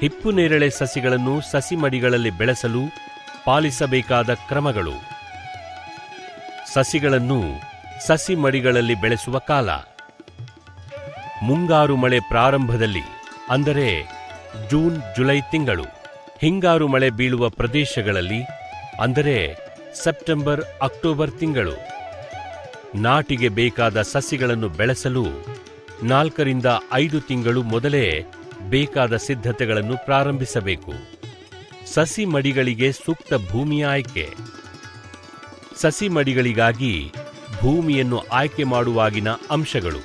ಹಿಪ್ಪು ನೇರಳೆ ಸಸಿಗಳನ್ನು ಸಸಿ ಮಡಿಗಳಲ್ಲಿ ಬೆಳೆಸಲು ಪಾಲಿಸಬೇಕಾದ ಕ್ರಮಗಳು. ಸಸಿಗಳನ್ನು ಸಸಿ ಮಡಿಗಳಲ್ಲಿ ಬೆಳೆಸುವ ಕಾಲ. ಮುಂಗಾರು ಮಳೆ ಪ್ರಾರಂಭದಲ್ಲಿ, ಅಂದರೆ ಜೂನ್, ಜುಲೈ ತಿಂಗಳು. ಹಿಂಗಾರು ಮಳೆ ಬೀಳುವ ಪ್ರದೇಶಗಳಲ್ಲಿ, ಅಂದರೆ ಸೆಪ್ಟೆಂಬರ್, ಅಕ್ಟೋಬರ್ ತಿಂಗಳು. ನಾಟಿಗೆ ಬೇಕಾದ ಸಸಿಗಳನ್ನು ಬೆಳೆಸಲು ನಾಲ್ಕರಿಂದ ಐದು ತಿಂಗಳು ಮೊದಲೇ ಬೇಕಾದ ಸಿದ್ಧತೆಗಳನ್ನು ಪ್ರಾರಂಭಿಸಬೇಕು. ಸಸಿ ಮಡಿಗಳಿಗೆ ಸೂಕ್ತ ಭೂಮಿಯ ಆಯ್ಕೆ. ಸಸಿ ಮಡಿಗಳಿಗಾಗಿ ಭೂಮಿಯನ್ನು ಆಯ್ಕೆ ಮಾಡುವಾಗಿನ ಅಂಶಗಳು.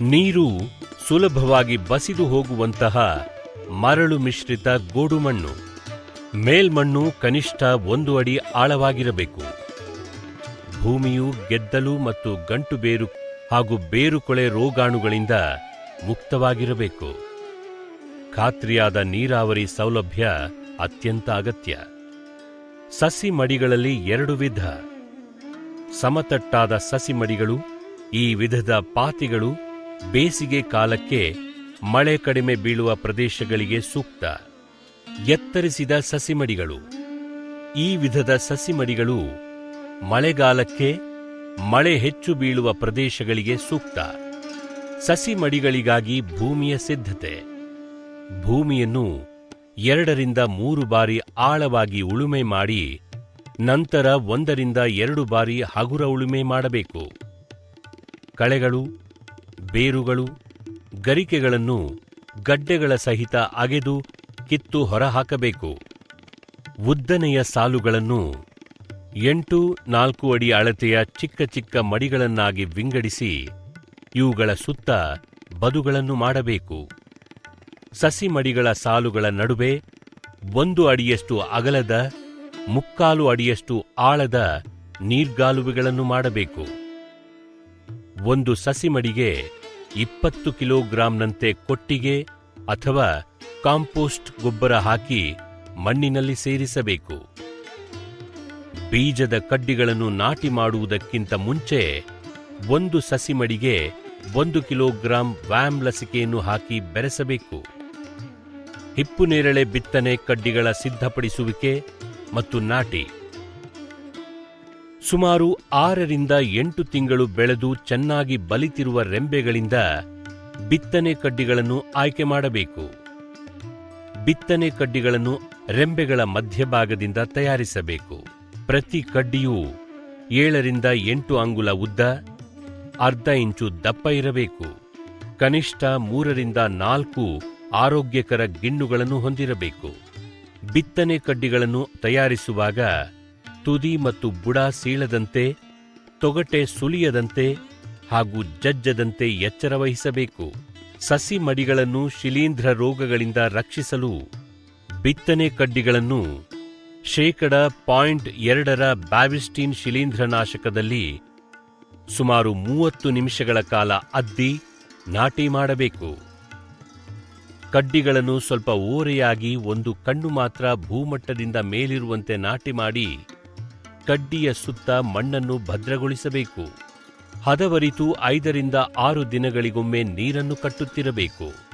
ನೀರು ಸುಲಭವಾಗಿ ಬಸಿದು ಹೋಗುವಂತಹ ಮರಳು ಮಿಶ್ರಿತ ಗೋಡುಮಣ್ಣು. ಮೇಲ್ಮಣ್ಣು ಕನಿಷ್ಠ ಒಂದು ಅಡಿ ಆಳವಾಗಿರಬೇಕು. ಭೂಮಿಯು ಗೆದ್ದಲು ಮತ್ತು ಗಂಟು ಬೇರು ಹಾಗೂ ಬೇರುಕೊಳೆ ರೋಗಾಣುಗಳಿಂದ ಮುಕ್ತವಾಗಿರಬೇಕು. ಖಾತ್ರಿಯಾದ ನೀರಾವರಿ ಸೌಲಭ್ಯ ಅತ್ಯಂತ ಅಗತ್ಯ. ಸಸಿ ಮಡಿಗಳಲ್ಲಿ ಎರಡು ವಿಧ. ಸಮತಟ್ಟಾದ ಸಸಿ ಮಡಿಗಳು, ಈ ವಿಧದ ಪಾತಿಗಳು ಬೇಸಿಗೆ ಕಾಲಕ್ಕೆ ಮಳೆ ಕಡಿಮೆ ಬೀಳುವ ಪ್ರದೇಶಗಳಿಗೆ ಸೂಕ್ತ. ಎತ್ತರಿಸಿದ ಸಸಿಮಡಿಗಳು ಈ ವಿಧದ ಸಸಿಮಡಿಗಳು ಮಳೆಗಾಲಕ್ಕೆ ಮಳೆ ಹೆಚ್ಚು ಬೀಳುವ ಪ್ರದೇಶಗಳಿಗೆ ಸೂಕ್ತ. ಸಸಿ ಮಡಿಗಳಿಗಾಗಿ ಭೂಮಿಯ ಸಿದ್ಧತೆ. ಭೂಮಿಯನ್ನು ಎರಡರಿಂದ ಮೂರು ಬಾರಿ ಆಳವಾಗಿ ಉಳುಮೆ ಮಾಡಿ, ನಂತರ ಒಂದರಿಂದ ಎರಡು ಬಾರಿ ಹಗುರ ಉಳುಮೆ ಮಾಡಬೇಕು. ಕಳೆಗಳು, ಬೇರುಗಳು, ಗರಿಕೆಗಳನ್ನು ಗಡ್ಡೆಗಳ ಸಹಿತ ಅಗೆದು ಕಿತ್ತು ಹೊರಹಾಕಬೇಕು. ಉದ್ದನೆಯ ಸಾಲುಗಳನ್ನು ಎಂಟು ನಾಲ್ಕು ಅಡಿ ಅಳತೆಯ ಚಿಕ್ಕ ಚಿಕ್ಕ ಮಡಿಗಳನ್ನಾಗಿ ವಿಂಗಡಿಸಿ ಇವುಗಳ ಸುತ್ತ ಬದುಗಳನ್ನು ಮಾಡಬೇಕು. ಸಸಿ ಮಡಿಗಳ ಸಾಲುಗಳ ನಡುವೆ ಒಂದು ಅಡಿಯಷ್ಟು ಅಗಲದ, ಮುಕ್ಕಾಲು ಅಡಿಯಷ್ಟು ಆಳದ ನೀರ್ಗಾಲುವೆಗಳನ್ನು ಮಾಡಬೇಕು. ಒಂದು ಸಸಿ ಮಡಿಗೆ ಇಪ್ಪತ್ತು ಕಿಲೋಗ್ರಾಂನಂತೆ ಕೊಟ್ಟಿಗೆ ಅಥವಾ ಕಾಂಪೋಸ್ಟ್ ಗೊಬ್ಬರ ಹಾಕಿ ಮಣ್ಣಿನಲ್ಲಿ ಸೇರಿಸಬೇಕು. ಬೀಜದ ಕಡ್ಡಿಗಳನ್ನು ನಾಟಿ ಮಾಡುವುದಕ್ಕಿಂತ ಮುಂಚೆ ಒಂದು ಸಸಿ ಮಡಿಗೆ ಒಂದು ಕಿಲೋಗ್ರಾಂ ವ್ಯಾಮ್ ಲಸಿಕೆಯನ್ನು ಹಾಕಿ ಬೆರೆಸಬೇಕು. ಹಿಪ್ಪು ನೇರಳೆ ಬಿತ್ತನೆ ಕಡ್ಡಿಗಳ ಸಿದ್ಧಪಡಿಸುವಿಕೆ ಮತ್ತು ನಾಟಿ. ಸುಮಾರು ಆರರಿಂದ ಎಂಟು ತಿಂಗಳು ಬೆಳೆದು ಚೆನ್ನಾಗಿ ಬಲಿತಿರುವ ರೆಂಬೆಗಳಿಂದ ಬಿತ್ತನೆ ಕಡ್ಡಿಗಳನ್ನು ಆಯ್ಕೆ ಮಾಡಬೇಕು. ಬಿತ್ತನೆ ಕಡ್ಡಿಗಳನ್ನು ರೆಂಬೆಗಳ ಮಧ್ಯಭಾಗದಿಂದ ತಯಾರಿಸಬೇಕು. ಪ್ರತಿ ಕಡ್ಡಿಯೂ ಏಳರಿಂದ ಎಂಟು ಅಂಗುಲ ಉದ್ದ ಅರ್ಧ ಇಂಚು ದಪ್ಪ ಇರಬೇಕು. ಕನಿಷ್ಠ ಮೂರರಿಂದ ನಾಲ್ಕು ಆರೋಗ್ಯಕರ ಗಿಣ್ಣುಗಳನ್ನು ಹೊಂದಿರಬೇಕು. ಬಿತ್ತನೆ ಕಡ್ಡಿಗಳನ್ನು ತಯಾರಿಸುವಾಗ ತುದಿ ಮತ್ತು ಬುಡ ಸೀಳದಂತೆ, ತೊಗಟೆ ಸುಲಿಯದಂತೆ ಹಾಗೂ ಜಜ್ಜದಂತೆ ಎಚ್ಚರ ವಹಿಸಬೇಕು. ಸಸಿ ಮಡಿಗಳನ್ನು ಶಿಲೀಂಧ್ರ ರೋಗಗಳಿಂದ ರಕ್ಷಿಸಲು ಬಿತ್ತನೆ ಕಡ್ಡಿಗಳನ್ನು ಶೇಕಡ ಪಾಯಿಂಟ್ ಎರಡರ ಬ್ಯಾವಿಸ್ಟೀನ್ ಶಿಲೀಂಧ್ರನಾಶಕದಲ್ಲಿ ಸುಮಾರು ಮೂವತ್ತು ನಿಮಿಷಗಳ ಕಾಲ ಅದ್ದಿ ನಾಟಿ ಮಾಡಬೇಕು. ಕಡ್ಡಿಗಳನ್ನು ಸ್ವಲ್ಪ ಓರೆಯಾಗಿ ಒಂದು ಕಣ್ಣು ಮಾತ್ರ ಭೂಮಟ್ಟದಿಂದ ಮೇಲಿರುವಂತೆ ನಾಟಿ ಮಾಡಿ ಕಡ್ಡಿಯ ಸುತ್ತ ಮಣ್ಣನ್ನು ಭದ್ರಗೊಳಿಸಬೇಕು. ಹದವರಿತು ಐದರಿಂದ ಆರು ದಿನಗಳಿಗೊಮ್ಮೆ ನೀರನ್ನು ಕಟ್ಟುತ್ತಿರಬೇಕು.